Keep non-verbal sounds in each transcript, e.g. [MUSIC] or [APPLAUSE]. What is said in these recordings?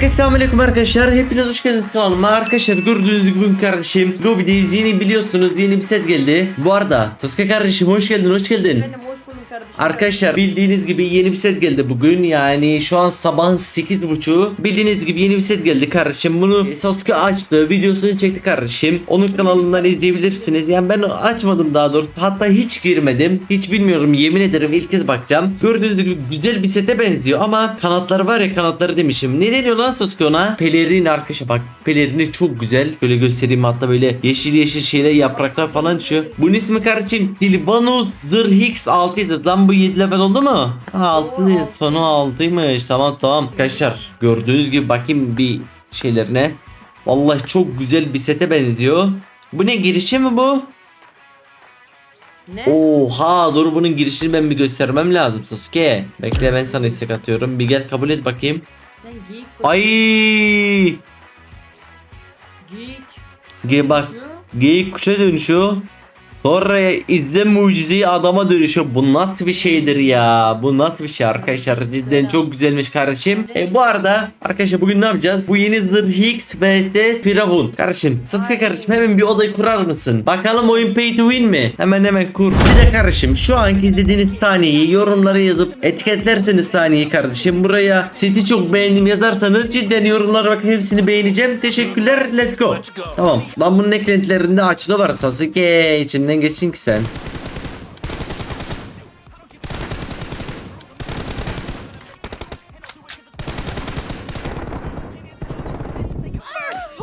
Herkese selamünaleyküm arkadaşlar. Hepiniz hoş geldiniz kanalıma. Arkadaşlar gördüğünüz gibi bugün kardeşim Lobby'deyiz. Yeni biliyorsunuz yeni bir set geldi. Bu arada Sasuke kardeşim hoş geldin hoş geldin. Benim hoş buldum Arkadaşlar bildiğiniz gibi yeni bir set geldi bugün. Yani şu an sabahın 8.30 bildiğiniz gibi yeni bir set geldi kardeşim. Bunu Sasuke açtı videosunu çekti kardeşim. Onun kanalından izleyebilirsiniz. Yani ben açmadım daha doğrusu. Hatta hiç girmedim. Hiç bilmiyorum yemin ederim ilk kez bakacağım. Gördüğünüz gibi güzel bir sete benziyor ama kanatları var ya kanatları demişim. Ne deniyor lan Sasuke ona? Pelerin arkadaşlar bak pelerini çok güzel. Böyle göstereyim hatta böyle yeşil yeşil şeyler yapraklar falan düşüyor. Bunun ismi kardeşim Silvanus Zırhix 6'ydı lan bu 7 level oldu mu? Ha 6 değil sonu 6'ymış tamam tamam arkadaşlar gördüğünüz gibi bakayım bir şeylerine Vallahi çok güzel bir sete benziyor bu ne girişi mi bu? Ne? Oha dur bunun girişini ben bir göstermem lazım Sasuke. Bekle ben sana istek atıyorum. Bir gel kabul et bakayım. Ay Geyik. Ge bak geyik kuşa dönüşüyor. Sonra izle mucizeyi adama dönüşüyor. Bu nasıl bir şeydir ya? Bu nasıl bir şey arkadaşlar? Cidden çok güzelmiş kardeşim. E bu arada arkadaşlar bugün ne yapacağız? Bu yeni Zırh Higgs vs Firavun. Kardeşim Sasuke kardeşim hemen bir odayı kurar mısın? Bakalım oyun pay to win mi? Hemen hemen kur. Bir de kardeşim şu anki izlediğiniz sahneyi yorumlara yazıp etiketlerseniz sahneyi kardeşim. Buraya seti çok beğendim yazarsanız cidden yorumlara bak hepsini beğeneceğim. Teşekkürler. Let's go. Tamam. Lan bunun eklentilerinde açlı var Sasuke. İçimden geçsin ki sen.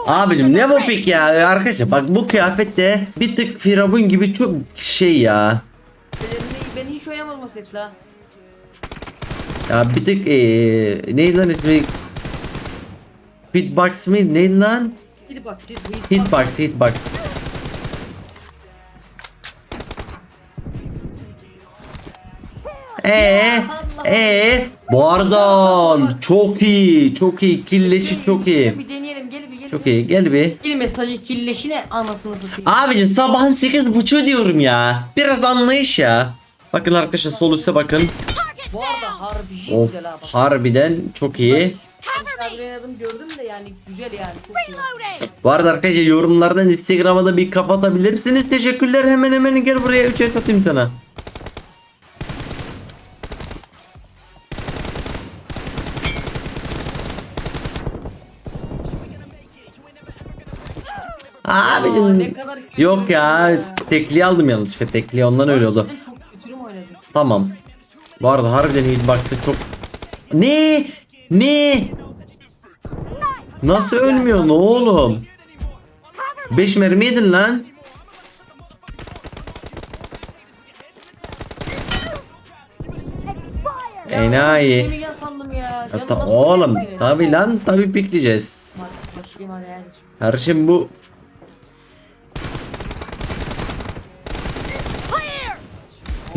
Abicim ne bu pik ya arkadaşlar bak bu kıyafet de bir tık firavun gibi çok şey ya. Ben hiç oynamadım o seti la. Ya bir tık ee, neydi lan ismi? Hitbox mı neydi lan? Hitbox. Hitbox. Hitbox hitbox. Ee, ee, bu arada çok iyi, çok iyi, killeşi çok iyi. Bir deneyelim gel bir gel. Çok iyi, gel bir. Bir mesajı killeşine anasını satayım. Abicim sabahın 8.30 diyorum ya. Biraz anlayış ya. Bakın arkadaşlar sol üstte bakın. Bu arada harbi şey Of güzel bak. harbiden çok iyi. Ben oynadım gördüm de yani güzel yani çok iyi. Bu arada arkadaşlar yorumlardan Instagram'a da bir kafa atabilirsiniz. Teşekkürler hemen hemen gel buraya 3'e satayım sana. Ne Abicim yok ya tekliği aldım yanlışlıkla tekliği ondan öyle oldu. Cidden Çok kötü mü oynadım? Tamam. Bu arada harbiden hitbox'ı çok... Ne? Ne? Nasıl ölmüyor ne oğlum? 5 mermi yedin lan. Enayi. Ya sandım ya. Ya Canım ta- nasıl oğlum seni? tabi lan tabi pikleyeceğiz. Hadi hadi. Her şey bu.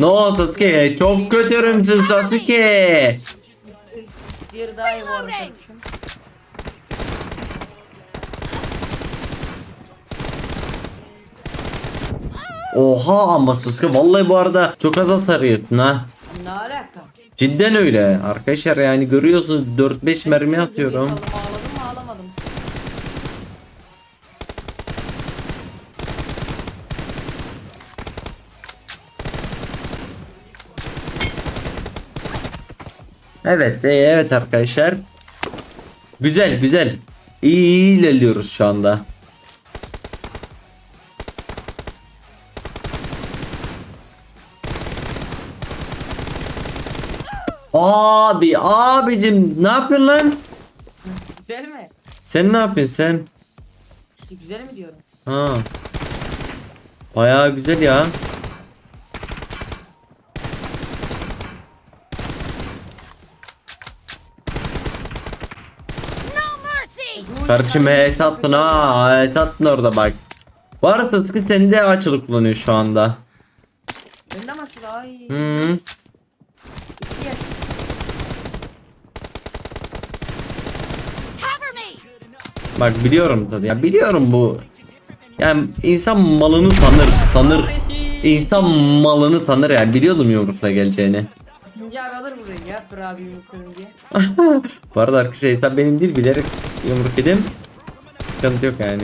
No Sasuke çok kötürümsün Sasuke. Diğeri daha iyi kardeşim. Oha ama Sasuke vallahi bu arada çok az hasar yiyorsun ha. Ne alaka? Cidden öyle arkadaşlar yani görüyorsunuz 4-5 mermi atıyorum. Evet e, evet arkadaşlar. Güzel güzel. İyi, iyi ilerliyoruz şu anda. Abi abicim ne yapıyorsun lan? Güzel mi? Sen ne yapıyorsun sen? İşte güzel mi diyorum? Ha. Bayağı güzel ya. Kardeşim HS attın ha. HS attın orada bak. Bu arada Sasuke seni de açılı kullanıyor şu anda. Ben de maçı ay. Hı. İki yaş. Bak biliyorum tabii. Ya biliyorum bu. Yani insan malını tanır, tanır. İnsan malını tanır yani biliyordum yumrukla geleceğini. Bence abi alır burayı ya. Fır abi yumruklarını diye. [LAUGHS] Bu arada arkadaşlar hesap benim değil bilerek yumruk yedim. Sıkıntı yok yani.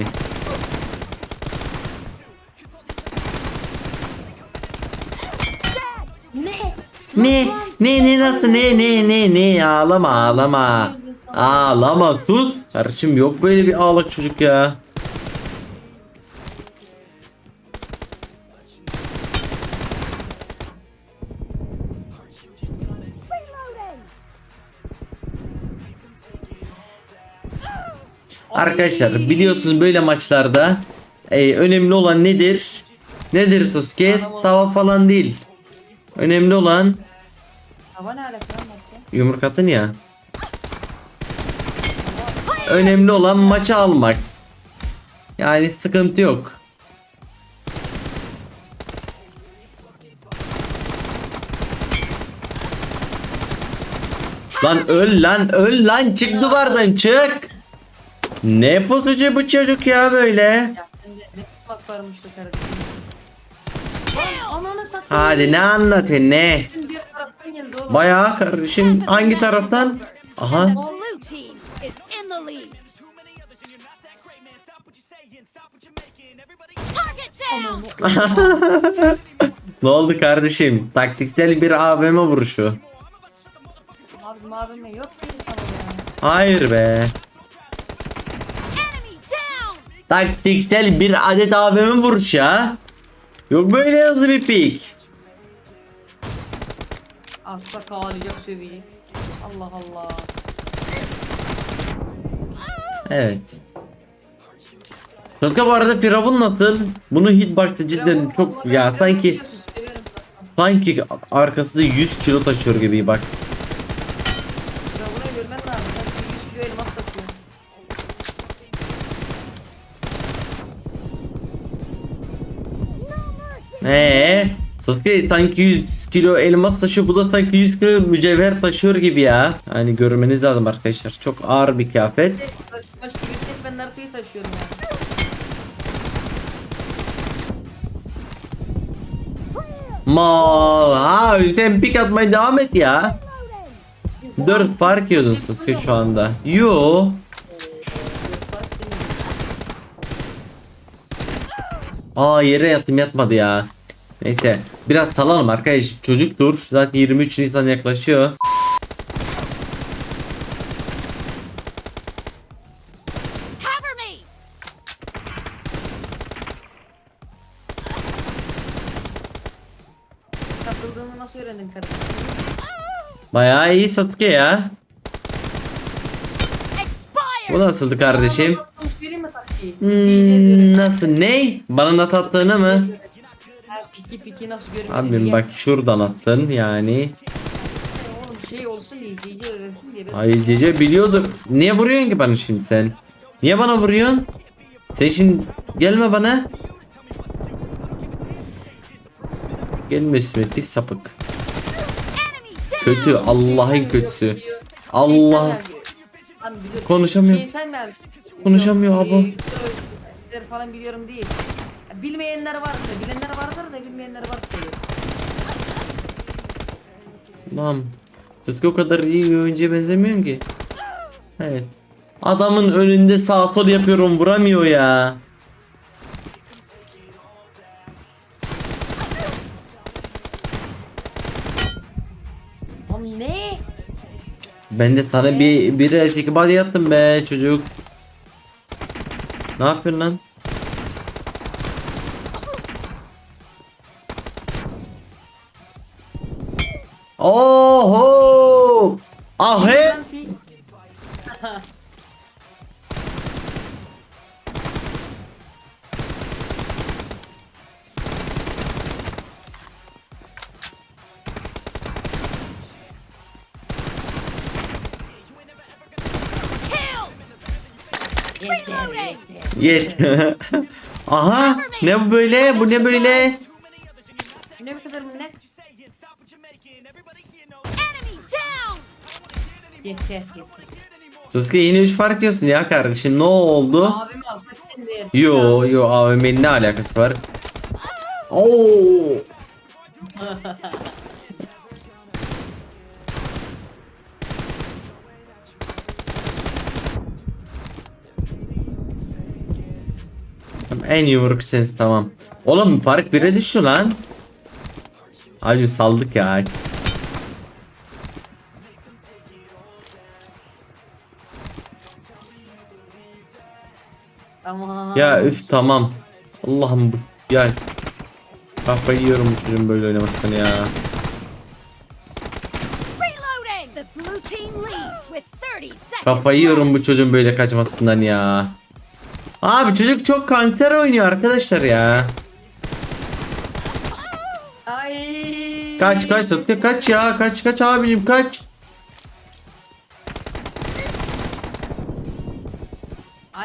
Ne? Ne ne nasıl ne ne ne ne ağlama ağlama. Ağlama sus. Kardeşim yok böyle bir ağlak çocuk ya. Arkadaşlar biliyorsunuz böyle maçlarda e, önemli olan nedir? Nedir Sasuke? Tava falan değil. Önemli olan Hava ne alaka lan maçta? Yumruk attın ya. Önemli olan maçı almak. Yani sıkıntı yok. Lan öl lan öl lan çık duvardan çık. Ne pusucu bu çocuk ya böyle. Ya sen de ne tutmak varmış be kardeşim. Lan ananı satayım. Hadi ne anlatıyorsun ne? Bizim bir taraftan geldi oğlum. Bayağı kardeşim hangi taraftan? Aha. Blue team is in the lead. Target down. [LAUGHS] Ne oldu kardeşim? Taktiksel bir AVM vuruşu. Abi mavime yok tamam. Hayır be. Taktiksel bir adet AVM vuruşu ha. Yok böyle hızlı bir pik. Asla kağlayacak seviye. Allah Allah. Evet. Sasuke bu arada Firavun nasıl? Bunu hitbox'ı cidden Firavun çok ya sanki sanki arkasında 100 kilo taşıyor gibi bak. Ee, Sasuke sanki 100 kilo elmas taşıyor bu da sanki 100 kilo mücevher taşıyor gibi ya. Yani görmeniz lazım arkadaşlar. Çok ağır bir kıyafet. Ben Naruto'yu taşıyorum. Mal abi sen pik atmaya devam et ya. 4 fark yiyordun Sasuke şu anda. Yo. Aa yere yattım yatmadı ya. Neyse biraz salalım arkadaş çocuktur. Zaten 23 Nisan yaklaşıyor. Cover me. Takıldığını nasıl öğrendin kardeşim? Bayağı iyi Sasuke ya. Bu nasıldı kardeşim? Sana Söyleyeyim mi taktiği? İzleyiciye Hmm, nasıl ne? Bana nasıl attığını mı? Piki piki nasıl görünüyor? Abim bak şuradan attın yani. Oğlum şey olsun diye izleyici öğrensin diye. Ay izleyici biliyordur. Niye vuruyorsun ki bana şimdi sen? Niye bana vuruyorsun? Sen şimdi gelme bana. Gelme üstüme pis sapık. Kötü Allah'ın kötüsü. Allah. Konuşamıyor. Şey? Konuşamıyor abi. e, güzel falan biliyorum değil. Bilmeyenler varsa, bilenler vardır da bilmeyenler varsa. yok. Lan. Sasuke o kadar iyi bir oyuncuya benzemiyorsun ki. Evet. Adamın önünde sağ sol yapıyorum vuramıyor ya. Lan ne? Ben de sana bir bir body yattım be çocuk. Ne yapıyorsun lan? Oho! Ah he! Lan fi- Killed. Reloading. Yet. [LAUGHS] Aha! Ne bu böyle? Bu ne böyle? Yeter yine 3 fark yiyorsun ya kardeşim. Ne oldu? Abim alsak sen de. Yo yo AVM'nin ne alakası var? Oo. en yumruk sensin tamam. Oğlum fark 1'e düştü lan. Abi saldık ya. Tamam. Ya üf tamam. Allah'ım bu ya. Kafayı yiyorum bu çocuğun böyle oynamasını ya. Reloading! The blue team leads with 30 seconds. Kafayı yiyorum bu çocuğun böyle kaçmasından ya. Abi çocuk çok kanser oynuyor arkadaşlar ya. Ay. Kaç kaç Sasuke kaç ya kaç kaç abicim kaç.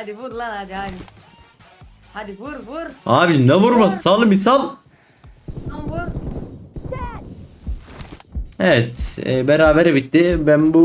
Hadi vur lan hadi hadi. Hadi vur vur. Abi ne vurma sal bir sal. Lan vur. Evet e, berabere bitti. Ben bu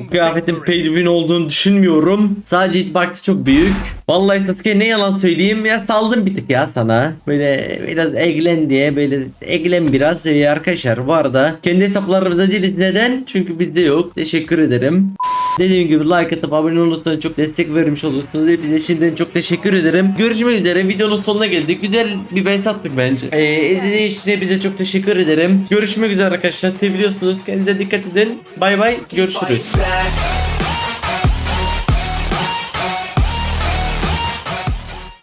bu kıyafetin paid win olduğunu düşünmüyorum. Sadece hitbox'ı çok büyük. Vallahi Sasuke ne yalan söyleyeyim ya saldım bir tık ya sana. Böyle biraz eglen diye böyle eglen biraz. Ee, arkadaşlar bu arada kendi hesaplarımızda değiliz. Neden? Çünkü bizde yok. Teşekkür ederim. Dediğim gibi like atıp abone olursanız çok destek vermiş olursunuz. Hepinize şimdiden çok teşekkür ederim. Görüşmek üzere. Videonun sonuna geldik. Güzel bir bens attık bence. Ee, izlediğiniz için hepinize çok teşekkür ederim. Görüşmek üzere arkadaşlar. Seviyorsunuz. Kendinize dikkat edin. Bay bay. Görüşürüz.